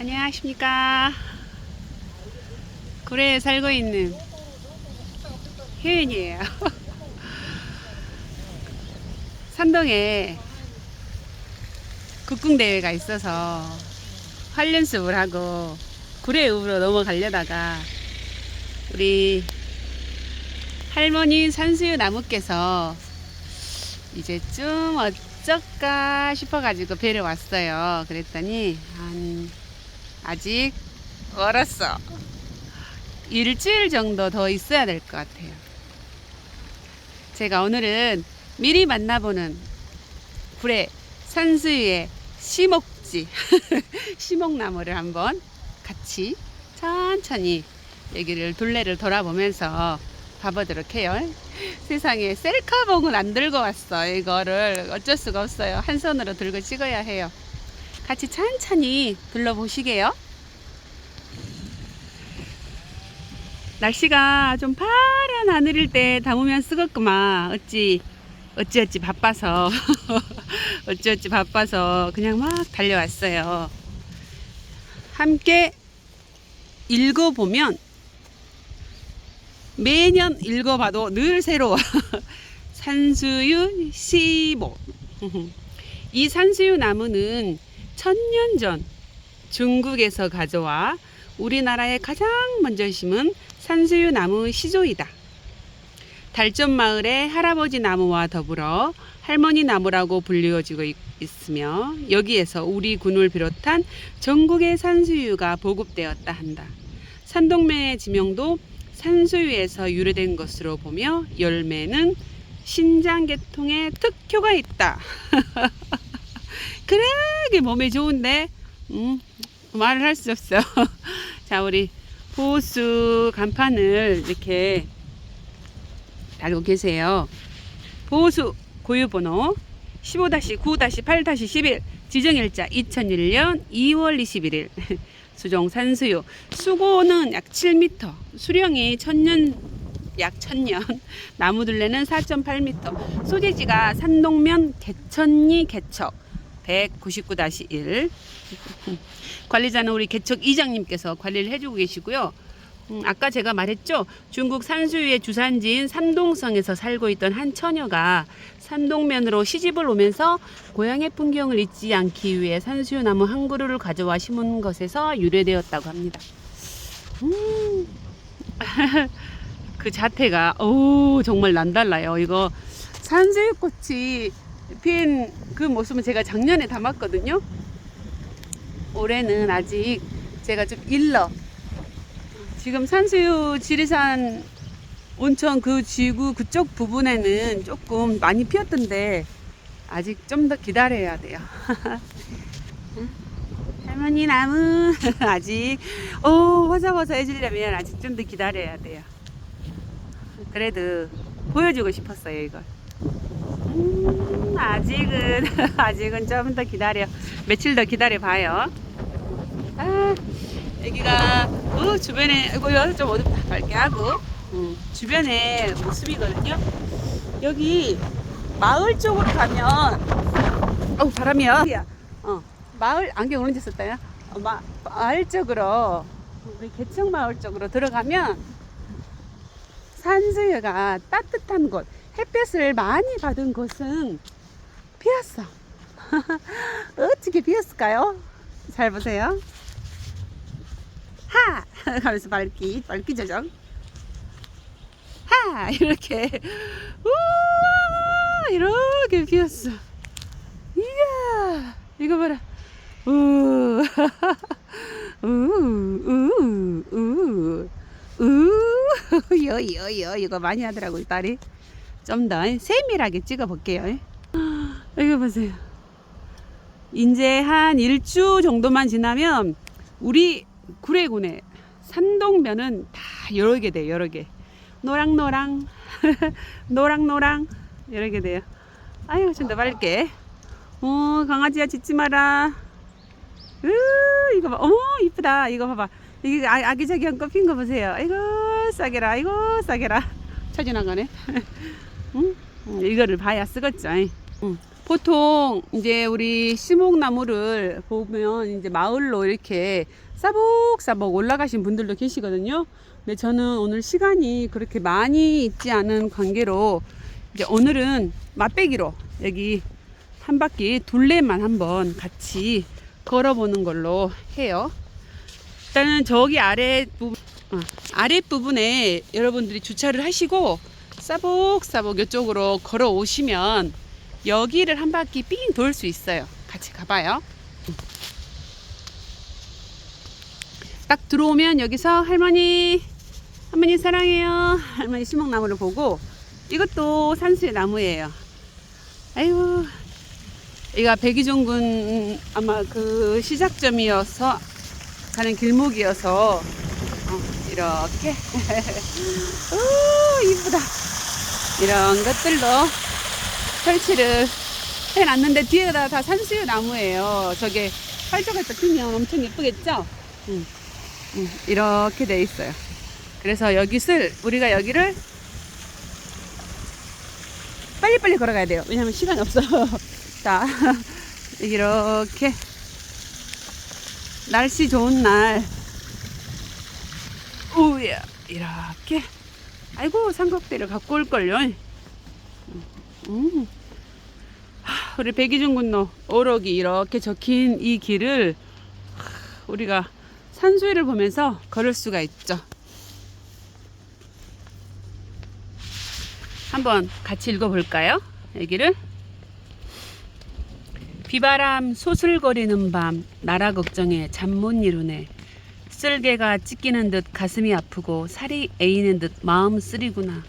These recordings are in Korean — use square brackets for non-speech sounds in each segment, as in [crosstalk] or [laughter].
안녕하십니까. 구례에 살고 있는 혜은이에요. [laughs] 산동에 국궁대회가 있어서 활연습을 하고 구례읍으로 넘어가려다가 우리 할머니 산수유 나무께서 이제 좀 어쩔까 싶어가지고 뵈러 왔어요. 그랬더니 한 아직 멀었어. 일주일 정도 더 있어야 될 것 같아요. 제가 오늘은 미리 만나보는 구례 산수유의 시목지 [laughs] 시목나무를 한번 같이 천천히 여기를 둘레를 돌아보면서 봐보도록 해요. 세상에 셀카봉은 안 들고 왔어. 이거를 어쩔 수가 없어요. 한 손으로 들고 찍어야 해요. 같이 천천히 둘러보시게요. 날씨가 좀 파란 하늘일 때 담으면 쓰겠구만. 어찌 어찌어찌 바빠서 [laughs] 어찌어찌 바빠서 그냥 막 달려왔어요. 함께 읽어보면 매년 읽어봐도 늘 새로워. [laughs] 산수유 시목. [laughs] 이 산수유 나무는 천년 전 중국에서 가져와 우리나라에 가장 먼저 심은 산수유 나무 시조이다. 달전 마을의 할아버지 나무와 더불어 할머니 나무라고 불리워지고 있- 있으며 여기에서 우리 군을 비롯한 전국의 산수유가 보급되었다 한다. 산동면의 지명도 산수유에서 유래된 것으로 보며 열매는 신장 계통에 특효가 있다. [laughs] 그 러게 몸에 좋은데? 음, 말을 할 수 없어. [laughs] 자 우리 보수 간판을 이렇게 달고 계세요. 보수 고유번호 15-9-8-11 지정일자 2001년 2월 21일 수종 산수유. 수고는 약 7m 수령이 천년 약 천년. [laughs] 나무둘레는 4.8m 소재지가 산동면 개천리 개척 199-1 [laughs] 관리자는 우리 개척 이장님께서 관리를 해주고 계시고요. 음, 아까 제가 말했죠. 중국 산수유의 주산지인 산동성에서 살고 있던 한 처녀가 산동면으로 시집을 오면서 고향의 풍경을 잊지 않기 위해 산수유 나무 한 그루를 가져와 심은 것에서 유래되었다고 합니다. 음, [laughs] 그 자태가 오 정말 남달라요. 이거 산수유 꽃이 핀그 모습은 제가 작년에 담았거든요. 올해는 아직 제가 좀 일러 지금 산수유 지리산 온천 그 지구 그쪽 부분에는 조금 많이 피었던데 아직 좀 더 기다려야 돼요. 응? [laughs] 할머니 나무 [laughs] 아직 오 화사화사해지려면 아직 좀 더 기다려야 돼요. 그래도 보여주고 싶었어요 이걸. 음, 아직은 [laughs] 아직은 좀 더 기다려 며칠 더 기다려 봐요. 아, 여기가 어, 주변에 이거 좀 어둡다 밝게 하고 음, 주변에 모습이거든요. 여기 마을 쪽으로 가면 어 바람이야. 어 마을 안경 오른데 썼다요. 어, 마, 마을 쪽으로 우리 개척 마을 쪽으로 들어가면 산수유가 따뜻한 곳, 햇볕을 많이 받은 곳은. 어떻게 피었을까요? 잘 보세요. 하! [laughs] 하면서 밝기, 밝기 조정. 하! 이렇게. 우와! 이렇게 피었어. 이야! 이거 봐라. [laughs] 우, 우, 우, 우, 우, [laughs] 여, 여, 여. 이거 많이 하더라고요, 딸이. 좀 더 세밀하게 찍어 볼게요. 이거 보세요. 이제 한 일주 정도만 지나면 우리 구례군의 산동면은 다 여러 개 돼요. 여러 개. 노랑노랑 노랑노랑 여러 개 돼요. 아유 좀 더 밝게. 어 강아지야 짖지 마라. 으 이거 봐. 어머 이쁘다. 이거 봐봐. 이게 아, 아기자기한 꽃핀 거 보세요. 아이고 싸게라. 아이고 싸게라. 쳐지나가네. [laughs] 응? 응, 이거를 봐야 쓰겠죠. 응. 보통 이제 우리 시목나무를 보면 이제 마을로 이렇게 싸복싸복 올라가신 분들도 계시거든요. 근데 저는 오늘 시간이 그렇게 많이 있지 않은 관계로 이제 오늘은 맛배기로 여기 한 바퀴 둘레만 한번 같이 걸어보는 걸로 해요. 일단은 저기 아래 부분, 어, 아래 부분에 여러분들이 주차를 하시고 싸복싸복 이쪽으로 걸어 오시면 여기를 한 바퀴 삥 돌 수 있어요. 같이 가봐요. 딱 들어오면 여기서 할머니, 할머니 사랑해요. 할머니 시목나무를 보고 이것도 산수의 나무예요. 아이고, 여기가 백이종군 아마 그 시작점이어서 가는 길목이어서 어, 이렇게 [laughs] 오 이쁘다 이런 것들로 설치를 해놨는데 뒤에다 다 산수유 나무예요. 저게 활짝활짝 피면 엄청 예쁘겠죠? 이렇게 돼 있어요. 그래서 여기를 우리가 여기를 빨리빨리 걸어가야 돼요. 왜냐면 시간이 없어요 [laughs] 자 [laughs] 이렇게. 날씨 좋은 날. 우야 이렇게. 아이고 삼각대를 갖고 올걸요 음. 하, 우리 백이중 군로 오록이 이렇게 적힌 이 길을 하, 우리가 산수유를 보면서 걸을 수가 있죠. 한번 같이 읽어볼까요? 여기를 비바람 소슬거리는 밤 나라 걱정에 잠 못 이루네. 쓸개가 찢기는 듯 가슴이 아프고 살이 에이는 듯 마음 쓰리구나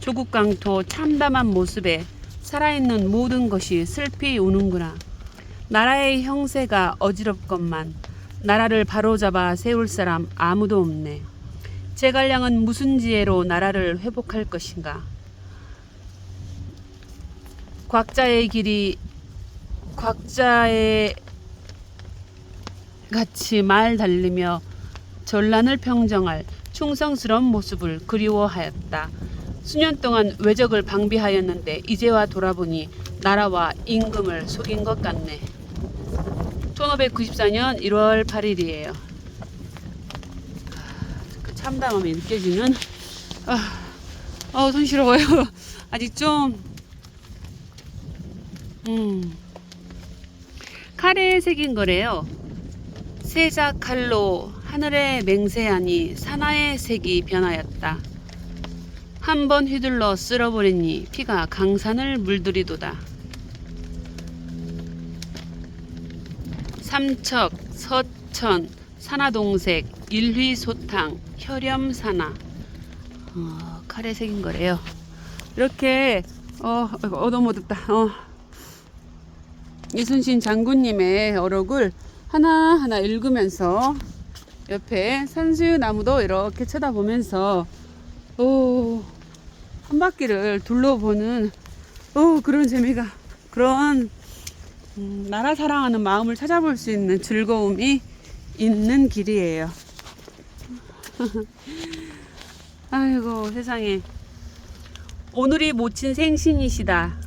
조국 강토 참담한 모습에 살아있는 모든 것이 슬피 우는구나. 나라의 형세가 어지럽건만 나라를 바로잡아 세울 사람 아무도 없네. 제갈량은 무슨 지혜로 나라를 회복할 것인가? 곽자의 길이 곽자의 같이 말 달리며 전란을 평정할 충성스러운 모습을 그리워하였다. 수년 동안 외적을 방비하였는데 이제와 돌아보니 나라와 임금을 속인 것 같네. 1594년 1월 8일이에요. 그 참담함이 느껴지는 아, 어, 손시러워요. [laughs] 아직 좀 음. 칼에 새긴 거래요. 세자 칼로 하늘에 맹세하니 사나의 색이 변하였다. 한 번 휘둘러 쓸어버리니 피가 강산을 물들이도다. 삼척, 서천, 산화동색, 일휘소탕, 혈염산화. 어, 새긴 거래요. 이렇게 어, 얻어먹었다. 어. 이순신 장군님의 어록을 하나하나 읽으면서 옆에 산수유 나무도 이렇게 쳐다보면서 오, 한 바퀴를 둘러보는 오, 그런 재미가 그런 음, 나라 사랑하는 마음을 찾아볼 수 있는 즐거움이 있는 길이에요. [laughs] 아이고 세상에 오늘이 모친 생신이시다.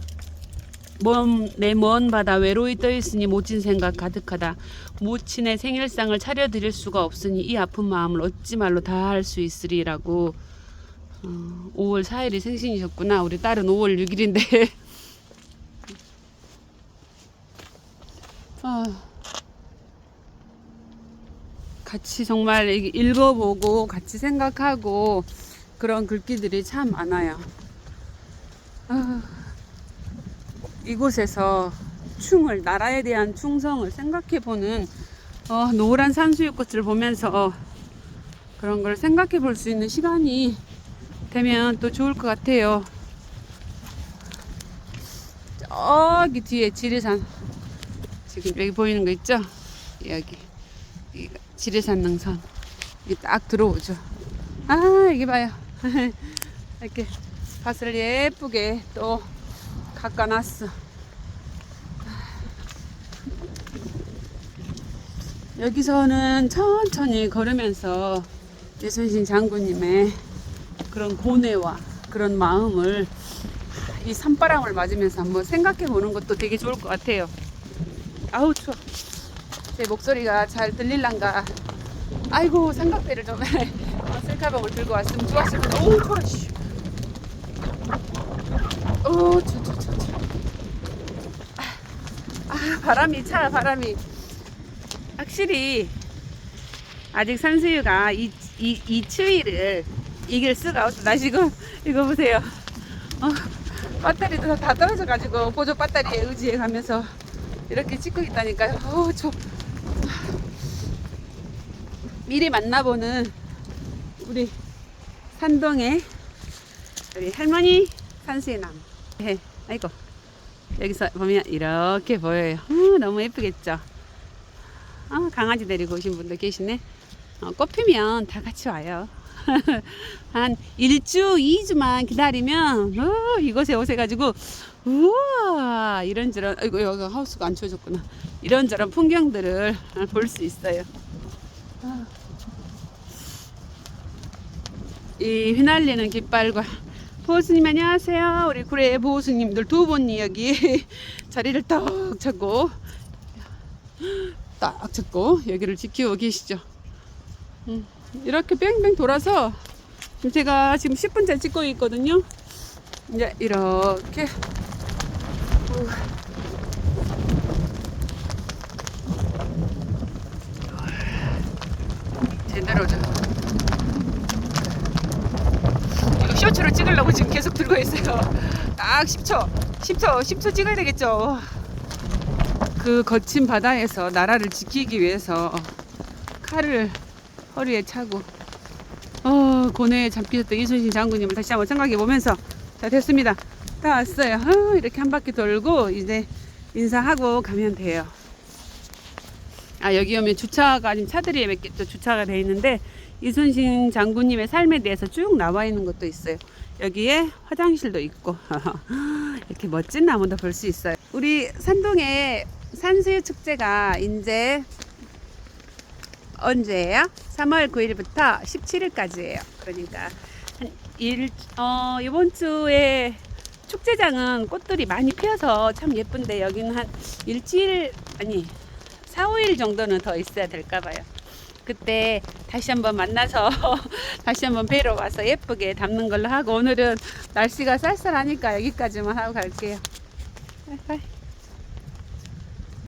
먼, 내먼 바다 외로이 떠 있으니 모친 생각 가득하다. 모친의 생일상을 차려 드릴 수가 없으니 이 아픈 마음을 어찌 말로 다 할 수 있으리라고 어, 5월 4일이 생신이셨구나. 우리 딸은 5월 6일인데. [laughs] 아, 같이 정말 읽어보고 같이 생각하고 그런 글귀들이 참 많아요. 아. 이곳에서 충을 나라에 대한 충성을 생각해 보는 어, 노란 산수유꽃을 보면서 그런 걸 생각해 볼 수 있는 시간이 되면 또 좋을 것 같아요. 저기 뒤에 지리산 지금 여기 보이는 거 있죠? 여기 지리산 능선 여기 딱 들어오죠. 아 이게 봐요. [laughs] 이렇게 밭을 예쁘게 또 깎아놨어. 여기서는 천천히 걸으면서 이순신 장군님의 그런 고뇌와 그런 마음을 이 산바람을 맞으면서 한번 생각해 보는 것도 되게 좋을 것 같아요. 아우 추워. 제 목소리가 잘 들릴란가. 아이고 삼각대를 좀 어, [laughs] 셀카봉을 들고 왔으면 좋았을 텐데. 오 추워라 씨. 오 추워 추워 추워. 추워. 아, 아 바람이 차 바람이 확실히 아직 산수유가 이, 이, 이 추위를 이길 수가 없어. 나 지금 이거 보세요. 어, 배터리도 다 떨어져가지고 보조 배터리에 의지해 가면서 이렇게 찍고 있다니까요. 어, 저 미리 만나보는 우리 산동의 우리 할머니 산수유나무. 네, 아이고 여기서 보면 이렇게 보여요. 어, 너무 예쁘겠죠? 어, 강아지 데리고 오신 분도 계시네. 어, 꽃 피면 다 같이 와요. [laughs] 한 1주, 2주만 기다리면, 어, 이곳에 오셔가지고, 우와, 이런저런, 아이고, 여기 하우스가 안 치워졌구나. 이런저런 풍경들을 볼 수 있어요. 아. 이 휘날리는 깃발과, 보호스님 안녕하세요. 우리 구례 보호스님들 두 분이 여기 [laughs] 자리를 딱 잡고, 딱 잡고 여기를 지키고 계시죠. 음, 이렇게 뺑뺑 돌아서 제가 지금 10분째 찍고 있거든요. 이제 이렇게 우. 제대로 좀 이거 쇼츠로 찍으려고 지금 계속 들고 있어요. 딱 10초, 10초, 10초 찍어야 되겠죠. 그 거친 바다에서 나라를 지키기 위해서 칼을 허리에 차고 어, 고뇌에 잠기셨던 이순신 장군님을 다시 한번 생각해 보면서 자 됐습니다. 다 왔어요. 어, 이렇게 한 바퀴 돌고 이제 인사하고 가면 돼요. 아 여기 오면 주차가 지금 차들이 몇 개 또 주차가 돼 있는데 이순신 장군님의 삶에 대해서 쭉 나와 있는 것도 있어요. 여기에 화장실도 있고 [laughs] 이렇게 멋진 나무도 볼 수 있어요. 우리 산동에 산수유 축제가 이제 언제예요? 3월 9일부터 17일까지예요. 그러니까 한 일, 어, 이번 주에 축제장은 꽃들이 많이 피어서 참 예쁜데 여기는 한 일주일 아니 4, 5일 정도는 더 있어야 될까 봐요. 그때 다시 한번 만나서 [laughs] 다시 한번 뵈러 와서 예쁘게 담는 걸로 하고 오늘은 날씨가 쌀쌀하니까 여기까지만 하고 갈게요. 바이바이.